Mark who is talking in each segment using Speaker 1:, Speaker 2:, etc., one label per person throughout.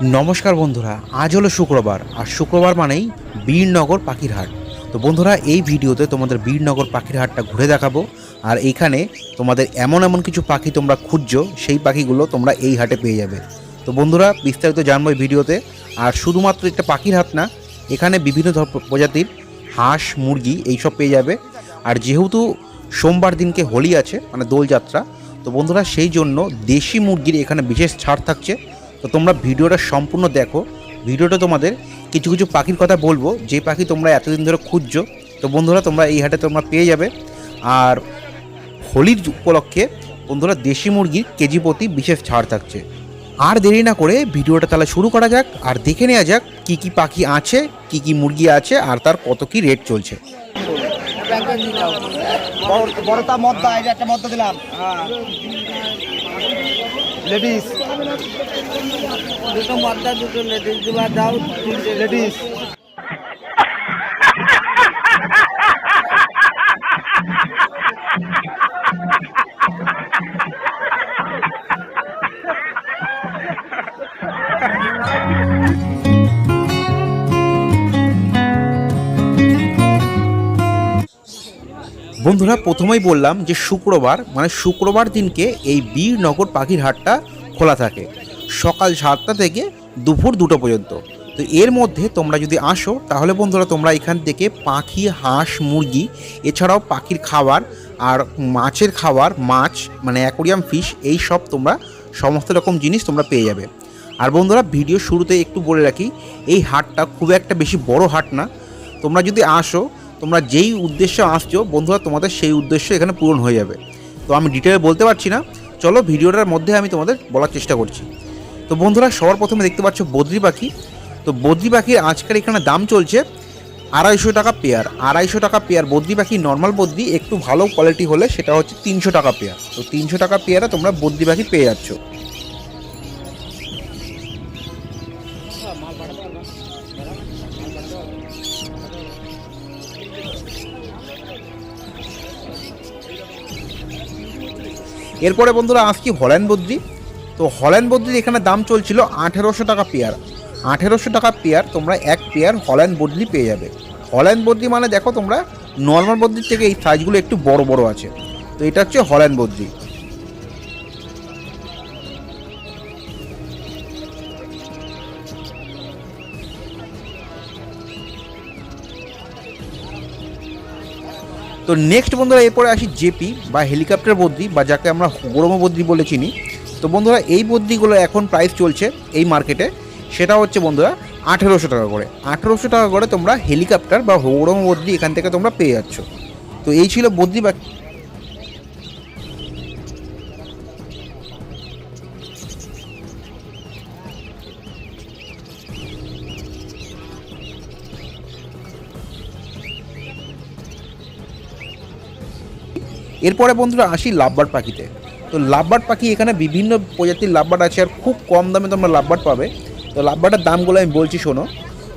Speaker 1: নমস্কার বন্ধুরা, আজ হলো শুক্রবার, আর শুক্রবার মানেই বীরনগর পাখির হাট তো বন্ধুরা, এই ভিডিওতে তোমাদের বীরনগর পাখির হাটটা ঘুরে দেখাবো, আর এইখানে তোমাদের এমন এমন কিছু পাখি তোমরা খুঁজছো, সেই পাখিগুলো তোমরা এই হাটে পেয়ে যাবে। তো বন্ধুরা, বিস্তারিত জানব এই ভিডিওতে, আর শুধুমাত্র একটা পাখির হাট না, এখানে বিভিন্ন ধর প্রজাতির হাঁস, মুরগি এইসব পেয়ে যাবে। আর যেহেতু সোমবার দিনকে হোলি আছে মানে দোলযাত্রা, তো বন্ধুরা, সেই জন্য দেশি মুরগির এখানে বিশেষ ছাড় থাকছে। তো তোমরা ভিডিওটা সম্পূর্ণ দেখো। ভিডিওটা তোমাদের কিছু কিছু পাখির কথা বলব। যে পাখি তোমরা এতদিন ধরে খুঁজছো, তো বন্ধুরা তোমরা এই হাটে তোমরা পেয়ে যাবে। আর হোলির উপলক্ষে বন্ধুরা দেশি মুরগির কেজি প্রতি বিশেষ ছাড় থাকছে। আর দেরি না করে ভিডিওটা তাহলে শুরু করা যাক, আর দেখে নেওয়া যাক কি কি পাখি আছে, কি কি মুরগি আছে, আর তার কত কি রেট চলছে।
Speaker 2: বড়টা মদ্দা যে একটা মদ্দা দিলাম। লেডিস
Speaker 3: দুটো মদ্দা দুটো লেডিসগুলা দাও
Speaker 2: লেডিস
Speaker 1: বন্ধুরা, প্রথমেই বললাম যে শুক্রবার মানে শুক্রবার দিনকে এই বীরনগর পাখির হাটটা খোলা থাকে। সকাল সাতটা থেকে দুপুর দুটো পর্যন্ত। তো এর মধ্যে তোমরা যদি আসো, তাহলে বন্ধুরা তোমরা এখান থেকে পাখি, হাঁস, মুরগি, এছাড়াও পাখির খাবার আর মাছের খাবার, মাছ মানে অ্যাকোরিয়াম ফিশ, এই সব তোমরা সমস্ত রকম জিনিস তোমরা পেয়ে যাবে। আর বন্ধুরা, ভিডিও শুরুতে একটু বলে রাখি, এই হাটটা খুব একটা বেশি বড় হাট না। তোমরা যদি আসো তোমরা যেই উদ্দেশ্যে আসছো, বন্ধুরা, তোমাদের সেই উদ্দেশ্য এখানে পূরণ হয়ে যাবে। তো আমি ডিটেলে বলতে পারছি না। চলো, ভিডিওটার মধ্যে আমি তোমাদের বলার চেষ্টা করছি। তো বন্ধুরা, সবার প্রথমে দেখতে পাচ্ছ বদ্রি পাখি। তো বদ্রি পাখির আজকের এখানে দাম চলছে আড়াইশো টাকা পেয়ার আড়াইশো টাকা পেয়ার বদ্রি পাখি নর্মাল বদ্রি, একটু ভালো কোয়ালিটি হলে সেটা হচ্ছে তিনশো টাকা পেয়ার তো তিনশো টাকা পেয়ারে তোমরা বদ্রি পাখি পেয়ে যাচ্ছ। এরপরে বন্ধুরা আসছি হল্যান্ড বদ্রি? তো হল্যান্ড বদ্রির এখানে দাম চলছিল আঠেরোশো টাকা পেয়ার। আঠেরোশো টাকা পেয়ার, তোমরা এক পেয়ার হল্যান্ড বদ্রি পেয়ে যাবে। হল্যান্ড বদ্রি মানে দেখো তোমরা, নর্মাল বদ্রির থেকে এই সাইজগুলো একটু বড় বড় আছে। তো এটা হচ্ছে হল্যান্ড বদ্রি। তো নেক্সট বন্ধুরা এরপরে আসি জেপি বা হেলিকপ্টার বদ্রি বা যাকে আমরা গরম বদ্রি বলে চিনি। তো বন্ধুরা এই বদ্রিগুলো এখন প্রাইস চলছে এই মার্কেটে সেটা হচ্ছে বন্ধুরা আঠেরোশো টাকা করে। আঠেরোশো টাকা করে তোমরা হেলিকপ্টার বা গরম বদ্রি এখান থেকে তোমরা পেয়ে যাচ্ছ। তো এই ছিল বদ্রি বা এরপরে বন্ধুরা আসি লাভবার পাখিতে। তো লাভবার পাখি এখানে বিভিন্ন প্রজাতির লাভবার আছে আর খুব কম দামে তোমরা লাভবার পাবে। তো লাভবারটার দামগুলো আমি বলছি, শোনো।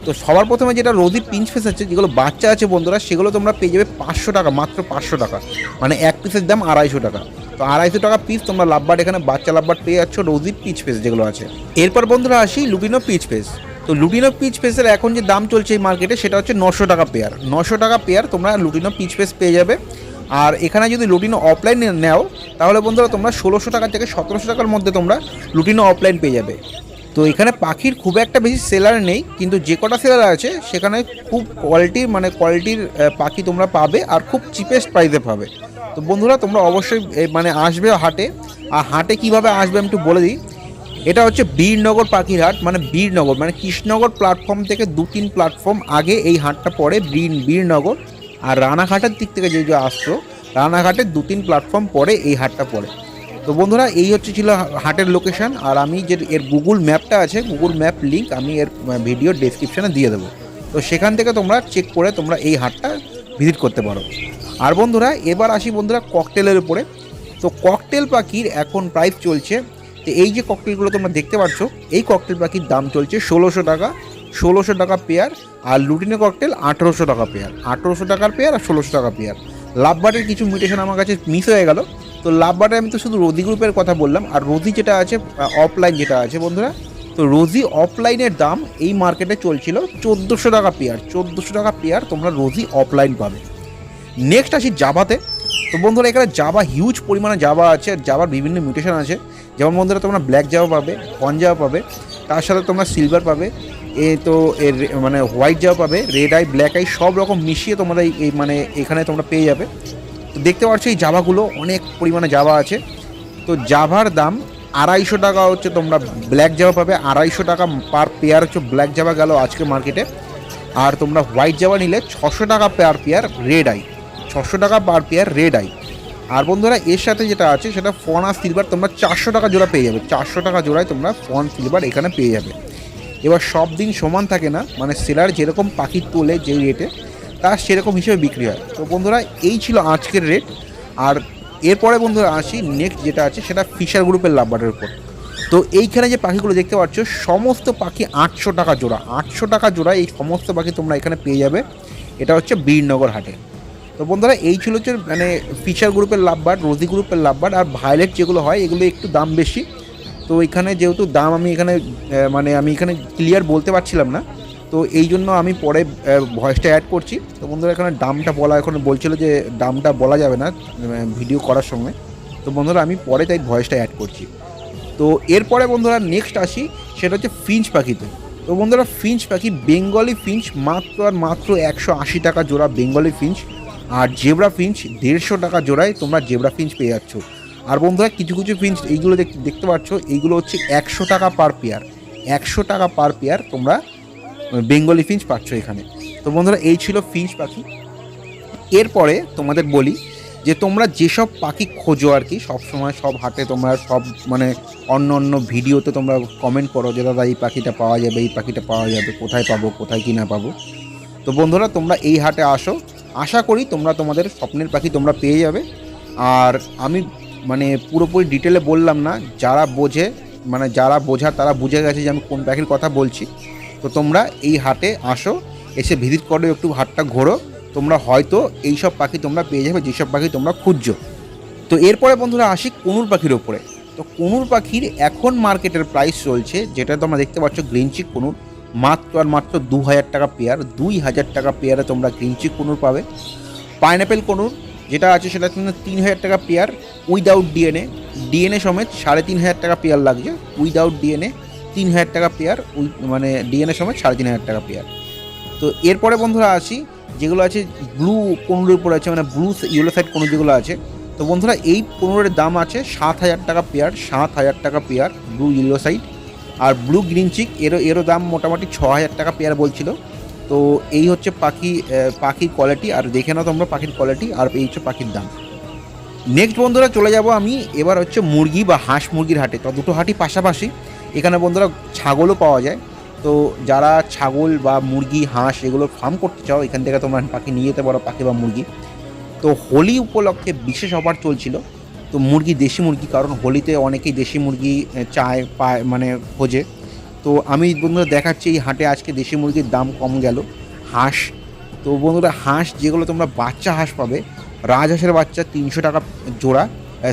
Speaker 1: তো সবার প্রথমে যেটা রোদি পিঞ্চ ফেস আছে, যেগুলো বাচ্চা আছে বন্ধুরা, সেগুলো তোমরা পেয়ে যাবে পাঁচশো টাকা, মাত্র পাঁচশো টাকা। মানে এক পিসের দাম আড়াইশো টাকা। তো আড়াইশো টাকা পিস তোমরা লাভবার এখানে বাচ্চা লাভবার পেয়ে যাচ্ছ রোদি পিচ ফেস যেগুলো আছে। এরপর বন্ধুরা আসি লুটিনো পিচ ফেস। তো লুটিনো পিচ ফেসের এখন যে দাম চলছে এই মার্কেটে সেটা হচ্ছে নশো টাকা পেয়ার নশো টাকা পেয়ার তোমরা লুটিনো পিচ ফেস পেয়ে যাবে। আর এখানে যদি লুটিনো অফলাইন নেও, তাহলে বন্ধুরা তোমরা ষোলোশো টাকা থেকে সতেরোশো টাকার মধ্যে তোমরা লুটিনো অফলাইন পেয়ে যাবে। তো এখানে পাখির খুব একটা বেশি সেলার নেই, কিন্তু যে কটা সেলার আছে, সেখানে খুব কোয়ালিটির মানে কোয়ালিটির পাখি তোমরা পাবে আর খুব চিপেস্ট প্রাইসে পাবে। তো বন্ধুরা, তোমরা অবশ্যই মানে আসবে হাটে। আর হাটে কীভাবে আসবে আমি একটু বলে দিই। এটা হচ্ছে বীরনগর পাখির হাট মানে বীরনগর মানে কৃষ্ণনগর প্ল্যাটফর্ম থেকে দু তিন প্ল্যাটফর্ম আগে এই হাটটা পড়ে, বীর বীরনগর। আর রানাঘাটের দিক থেকে যে যে আসতো, রানাঘাটের দু তিন প্ল্যাটফর্ম পরে এই হাটটা পড়ে। তো বন্ধুরা, এই হচ্ছে ছিল হাটের লোকেশন আর আমি যে এর গুগল ম্যাপটা আছে গুগল ম্যাপ লিঙ্ক আমি এর ভিডিও ডেসক্রিপশনে দিয়ে দেবো। তো সেখান থেকে তোমরা চেক করে তোমরা এই হাটটা ভিজিট করতে পারো। আর বন্ধুরা, এবার আসি বন্ধুরা ককটেলের উপরে। তো ককটেল পাখির এখন প্রাইস চলছে, তো এই যে ককটেলগুলো তোমরা দেখতে পাচ্ছ, এই ককটেল পাখির দাম চলছে ষোলোশো টাকা। ষোলোশো টাকা পেয়ার আর লুটিনো ককটেল আঠেরোশো টাকা পেয়ার। আঠেরোশো টাকার পেয়ার আর ষোলোশো টাকা পেয়ার। লাভবার্ডের কিছু মিউটেশন আমার কাছে মিস হয়ে গেল। তো লাভবার্ডে আমি তো শুধু রোদি গ্রুপের কথা বললাম। আর রোদি যেটা আছে অফলাইন যেটা আছে বন্ধুরা, তো রোজি অফলাইনের দাম এই মার্কেটে চলছিল চোদ্দোশো টাকা পেয়ার। চোদ্দোশো টাকা পেয়ার তোমরা রোজি অফলাইন পাবে। নেক্সট আসি জাবাতে তো বন্ধুরা, এখানে জাবা হিউজ পরিমাণে জাবা আছে আর জাভার বিভিন্ন মিউটেশন আছে। যেমন বন্ধুরা, তোমরা ব্ল্যাক জাভা পাবে কন জাভা পাবে, তার সাথে তোমরা সিলভার পাবে। এ তো এর মানে হোয়াইট জাভা পাবে রেড আই ব্ল্যাক আই সব রকম মিশিয়ে তোমরা এই- মানে এখানে তোমরা পেয়ে যাবে। তো দেখতে পাচ্ছ এই জাভাগুলো, অনেক পরিমাণে জাভা আছে। তো জাভার দাম আড়াইশো টাকা হচ্ছে, তোমরা ব্ল্যাক জাভা পাবে। আড়াইশো টাকা পার পেয়ার হচ্ছে ব্ল্যাক জাভা গেল আজকে মার্কেটে আর তোমরা হোয়াইট জাভা নিলে ছশো টাকা পার পেয়ার রেড আই ছশো টাকা পার পেয়ার রেড আই আর বন্ধুরা, এর সাথে যেটা আছে, সেটা ফন আর সিলভার তোমরা চারশো টাকা জোড়া পেয়ে যাবে। চারশো টাকা জোড়ায় তোমরা ফন সিলভার এখানে পেয়ে যাবে। এবার সব দিন সমান থাকে না। মানে সেলার যেরকম পাখি তোলে যেই রেটে তার সেরকম হিসেবে বিক্রি হয়। তো বন্ধুরা, এই ছিল আজকের রেট আর এরপরে বন্ধুরা আসি নেক্সট যেটা আছে, সেটা ফিশার গ্রুপের লাভবারের উপর। তো এইখানে যে পাখিগুলো দেখতে পাচ্ছ, সমস্ত পাখি আটশো টাকা জোড়া। আটশো টাকা জোড়া এই সমস্ত পাখি তোমরা এখানে পেয়ে যাবে। এটা হচ্ছে বীরনগর হাটে। তো বন্ধুরা, এই ছিল হচ্ছে মানে ফিশার গ্রুপের লাভবার রোজি গ্রুপের লাভবার আর ভায়োলেট যেগুলো হয় এগুলো একটু দাম বেশি। তো এখানে যেহেতু দাম আমি এখানে মানে আমি এখানে ক্লিয়ার বলতে পারছিলাম না, তো এই জন্য আমি পরে ভয়েসটা অ্যাড করছি। তো বন্ধুরা, এখানে দামটা বলা, এখন বলছিল যে দামটা বলা যাবে না ভিডিও করার সময়। তো বন্ধুরা, আমি পরে তাই ভয়েসটা অ্যাড করছি। তো এরপরে বন্ধুরা নেক্সট আসি, সেটা হচ্ছে ফিঞ্চ পাখিতে। তো বন্ধুরা ফিঞ্চ পাখি বেঙ্গলি ফিঞ্চ মাত্র আর মাত্র একশো আশি টাকা জোড়া বেঙ্গলি ফিঞ্চ আর জেব্রা ফিঞ্চ দেড়শো টাকা জোড়ায় তোমরা জেব্রা ফিঞ্চ পেয়ে যাচ্ছ। আর বন্ধুরা, কিছু কিছু ফিঞ্চ এইগুলো দেখ- দেখতে পাচ্ছ, এইগুলো হচ্ছে একশো টাকা পার পেয়ার একশো টাকা পার পেয়ার তোমরা বেঙ্গলি ফিঞ্চ পাচ্ছ এখানে। তো বন্ধুরা, এই ছিল ফিঞ্চ পাখি। এরপরে তোমাদের বলি যে, তোমরা যেসব পাখি খোঁজো আর কি সব সময় সব হাটে তোমরা সব মানে অন্য অন্য ভিডিওতে তোমরা কমেন্ট করো যে, দাদা, এই পাখিটা পাওয়া যাবে, এই পাখিটা পাওয়া যাবে, কোথায় পাবো, কোথায় কি না পাবো? তো বন্ধুরা, তোমরা এই হাটে আসো। আশা করি তোমরা তোমাদের স্বপ্নের পাখি তোমরা পেয়ে যাবে। আর আমি মানে পুরোপুরি ডিটেলে বললাম না, যারা বোঝে মানে যারা বোঝা, তারা বুঝে গেছে যে আমি কোন পাখির কথা বলছি। তো তোমরা এই হাটে আসো, এসে ভিজিট করো, একটু হাটটা ঘোরো। তোমরা হয়তো এই সব পাখি তোমরা পেয়ে যাবে, যেসব পাখি তোমরা খুঁজছো। তো এরপরে বন্ধুরা আসি কোনুর পাখির ওপরে। তো কোনুর পাখির এখন মার্কেটের প্রাইস চলছে, যেটা তোমরা দেখতে পাচ্ছ গ্রিন চিক কোনুর, মাত্র আর মাত্র দু হাজার টাকা পেয়ার দুই হাজার টাকা পেয়ারে তোমরা গ্রিন চিক কোনুর পাবে। পাইনাপেল কোনুর যেটা আছে সেটা তিন হাজার টাকা পেয়ার উইদাউট ডিএনএ ডিএনএ সমেত সাড়ে তিন হাজার টাকা পেয়ার লাগছে। উইদাউট ডিএনএ তিন হাজার টাকা পেয়ার মানে ডিএনএ সমেত সাড়ে তিন হাজার টাকা পেয়ার তো এরপরে বন্ধুরা আসি, যেগুলো আছে ব্লু কোনুরের উপর আছে মানে ব্লু ইয়েলো সাইড কোনুর যেগুলো আছে। তো বন্ধুরা এই কোনুরের দাম আছে সাত হাজার টাকা পেয়ার সাত হাজার টাকা পেয়ার ব্লু ইয়েলো সাইড আর ব্লু গ্রিন চিক এরও এরও দাম মোটামুটি ছ হাজার টাকা পেয়ার বলছিল। তো এই হচ্ছে পাখি পাখির কোয়ালিটি আর দেখে নাও তোমরা পাখির কোয়ালিটি আর এই হচ্ছে পাখির দাম। নেক্সট বন্ধুরা চলে যাব আমি, এবার হচ্ছে মুরগি বা হাঁস মুরগির হাটে। তো দুটো হাটই পাশাপাশি। এখানে বন্ধুরা ছাগলও পাওয়া যায়। তো যারা ছাগল বা মুরগি, হাঁস এগুলো ফার্ম করতে চাও, এখান থেকে তোমরা পাখি নিয়ে যেতে পারো, পাখি বা মুরগি। তো হোলি উপলক্ষে বিশেষ অফার চলছিল। তো মুরগি, দেশি মুরগি, কারণ হোলিতে অনেকেই দেশি মুরগি চায়, পায় মানে খোঁজে। তো আমি বন্ধুরা দেখাচ্ছি এই হাটে আজকে দেশি মুরগির দাম কম গেল। হাঁস, তো বন্ধুরা হাঁস যেগুলো তোমরা বাচ্চা হাঁস পাবে রাজহাঁসের বাচ্চা তিনশো টাকা জোড়া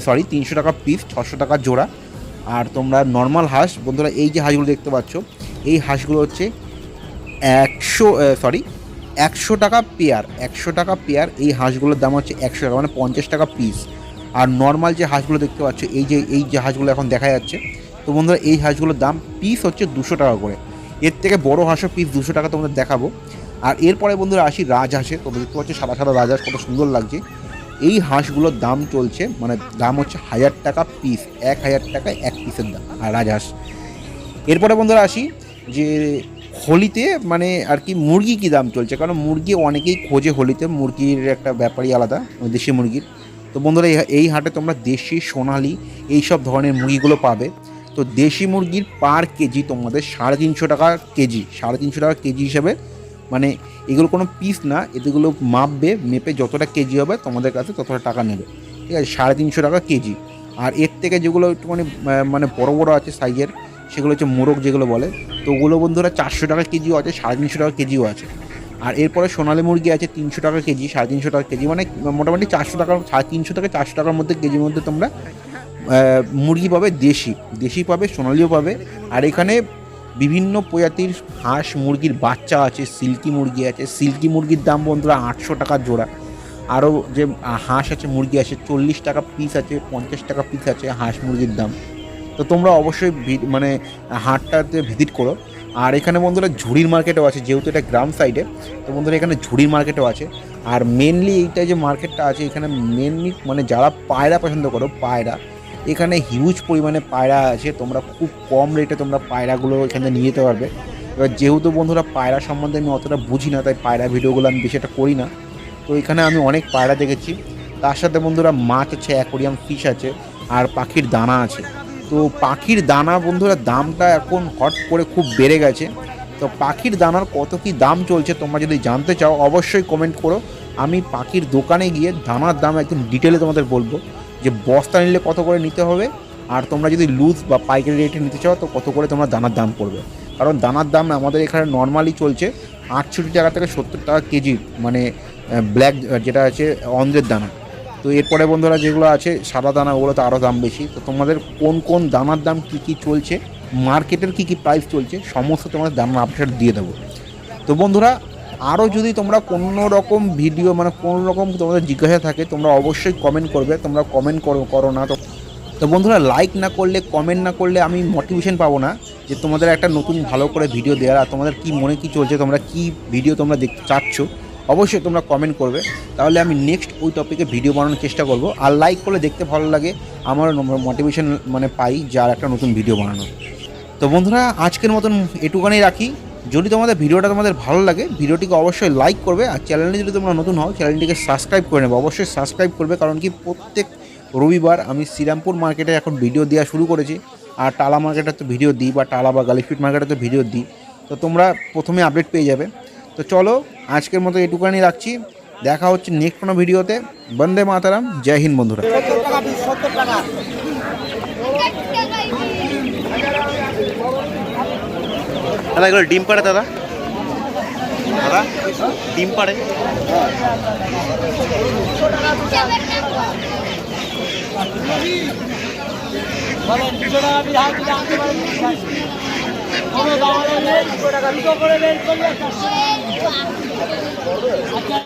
Speaker 1: সরি তিনশো টাকা পিস ছশো টাকা জোড়া। আর তোমরা নর্মাল হাঁস, বন্ধুরা এই যে হাঁসগুলো দেখতে পাচ্ছ, এই হাঁসগুলো হচ্ছে একশো সরি একশো টাকা পেয়ার একশো টাকা পেয়ার এই হাঁসগুলোর দাম হচ্ছে একশো টাকা মানে পঞ্চাশ টাকা পিস আর নর্মাল যে হাঁসগুলো দেখতে পাচ্ছ, এই যে এই যে হাঁসগুলো এখন দেখা যাচ্ছে তো বন্ধুরা, এই হাঁসগুলোর দাম পিস হচ্ছে দুশো টাকা করে। এর থেকে বড় হাঁসও পিস দুশো টাকা তোমাদের দেখাবো। আর এরপরে বন্ধুরা আসি রাজহাঁসে। তো দেখতে পাচ্ছ সাদা সাদা রাজহাঁস, কত সুন্দর লাগছে। এই হাঁসগুলোর দাম চলছে মানে দাম হচ্ছে হাজার টাকা পিস এক হাজার টাকা এক পিসের দাম, আর রাজহাঁস। এরপরে বন্ধুরা আসি যে হোলিতে মানে আর কি মুরগি কী দাম চলছে? কারণ মুরগি অনেকেই খোঁজে হোলিতে, মুরগির একটা ব্যাপারই আলাদা, দেশি মুরগির। তো বন্ধুরা, এই- এই হাটে তোমরা দেশি, সোনালি এই সব ধরনের মুরগিগুলো পাবে। তো দেশি মুরগির পার কেজি তোমাদের সাড়ে তিনশো টাকা কেজি, সাড়ে তিনশো টাকা কেজি হিসাবে। মানে এগুলো কোনো পিস না, এগুলো মাপবে, মেপে যতটা কেজি হবে তোমাদের কাছে ততটা টাকা নেবে। ঠিক আছে, সাড়ে তিনশো টাকা কেজি। আর এর থেকে যেগুলো একটুখানি মানে বড় বড় আছে সাইজের সেগুলো হচ্ছে মোরগ যেগুলো বলে, তো ওগুলো বন্ধুরা চারশো টাকা কেজিও আছে, সাড়ে তিনশো টাকা কেজিও আছে। আর এরপরে সোনালি মুরগি আছে তিনশো টাকা কেজি, সাড়ে তিনশো টাকা কেজি মানে মোটামুটি চারশো টাকা, সাড়ে তিনশো থেকে চারশো টাকার মধ্যে কেজির মধ্যে তোমরা মুরগি পাবে দেশি দেশি পাবে, সোনালিও পাবে। আর এখানে বিভিন্ন প্রজাতির হাঁস মুরগির বাচ্চা আছে, সিল্কি মুরগি আছে। সিল্কি মুরগির দাম বন্ধুরা আটশো টাকা জোড়া। আরও যে হাঁস আছে, মুরগি আছে, চল্লিশ টাকা পিস আছে, পঞ্চাশ টাকা পিস আছে হাঁস মুরগির দাম। তো তোমরা অবশ্যই মানে হাটটাতে ভিজিট করো। আর এখানে বন্ধুরা ঝুড়ির মার্কেটও আছে, যেহেতু এটা গ্রাম সাইডে তো বন্ধুরা এখানে ঝুড়ির মার্কেটও আছে। আর মেনলি এইটা যে মার্কেটটা আছে, এখানে মেনলি মানে যারা পায়রা পছন্দ করো, পায়রা এখানে হিউজ পরিমাণে পায়রা আছে, তোমরা খুব কম রেটে তোমরা পায়রাগুলো এখানে নিয়ে যেতে পারবে। এবার যেহেতু বন্ধুরা পায়রা সম্বন্ধে আমি অতটা বুঝি না, তাই পায়রা ভিডিওগুলো আমি বেশি একটা করি না। তো এখানে আমি অনেক পায়রা দেখেছি। তার সাথে বন্ধুরা মাছ আছে অ্যাকোরিয়াম ফিশ আছে, আর পাখির দানা আছে। তো পাখির দানা বন্ধুরা দামটা এখন হট করে খুব বেড়ে গেছে। তো পাখির দানার কত কি দাম চলছে তোমরা যদি জানতে চাও, অবশ্যই কমেন্ট করো। আমি পাখির দোকানে গিয়ে দানার দাম একদম ডিটেলে তোমাদের বলব। যে বস্তা নিলে কত করে নিতে হবে? আর তোমরা যদি লুজ বা পাইকারি রেটে নিতে চাও, তো কত করে তোমরা দানার দাম পড়বে কারণ দানার দাম আমাদের এখানে নর্মালি চলছে আটষট্টি টাকা থেকে সত্তর টাকা কেজি মানে ব্ল্যাক যেটা আছে, অন্ধ্রের দানা। তো এরপরে বন্ধুরা যেগুলো আছে, সাদা দানা, ওগুলো তো আরও দাম বেশি। তো তোমাদের কোন কোন দানার দাম কী কী চলছে? মার্কেটের কী কী প্রাইস চলছে? সমস্ত তোমাদের দানার আপডেট দিয়ে দেবো। তো বন্ধুরা আরও যদি তোমরা কোনো রকম ভিডিও মানে কোনো রকম তোমাদের জিজ্ঞাসা থাকে, তোমরা অবশ্যই কমেন্ট করবে, তোমরা কমেন্ট করো করো না। তো তো বন্ধুরা লাইক না করলে কমেন্ট না করলে আমি মোটিভেশন পাবো না যে তোমাদের একটা নতুন ভালো করে ভিডিও দেওয়ার আর তোমাদের কি মনে কি চলছে, তোমরা কি ভিডিও তোমরা দেখতে চাচ্ছ, অবশ্যই তোমরা কমেন্ট করবে। তাহলে আমি নেক্সট ওই টপিকে ভিডিও বানানোর চেষ্টা করব। আর লাইক করলে দেখতে ভালো লাগে, আমার মোটিভেশন মানে পাই যে আর একটা নতুন ভিডিও বানানোর। তো বন্ধুরা, আজকের মতন এটুখানি রাখি। যদি তোমাদের ভিডিওটা তোমাদের ভালো লাগে, ভিডিওটিকে অবশ্যই লাইক করবে আর চ্যানেলে যদি তোমরা নতুন হও চ্যানেলটিকে সাবস্ক্রাইব করে নেবে। অবশ্যই সাবস্ক্রাইব করবে, কারণ কি প্রত্যেক রবিবার আমি শ্রীরামপুর মার্কেটে এখন ভিডিও দেওয়া শুরু করেছি। আর টালা মার্কেটে তো ভিডিও দিই বা টালা বা গালিফিট মার্কেটে তো ভিডিও দিই। তো তোমরা প্রথমে আপডেট পেয়ে যাবে। তো চলো, আজকের মতো এটুখানি রাখছি। দেখা হচ্ছে নেক্সট কোনো ভিডিওতে বন্দে মাতারাম, জয় হিন্দ বন্ধুরা
Speaker 2: সত্তর টাকা পিস সত্তর টাকা
Speaker 1: দাদা এগুলো ডিম পাড়ে দাদা। দাদা ডিম পাড়ে।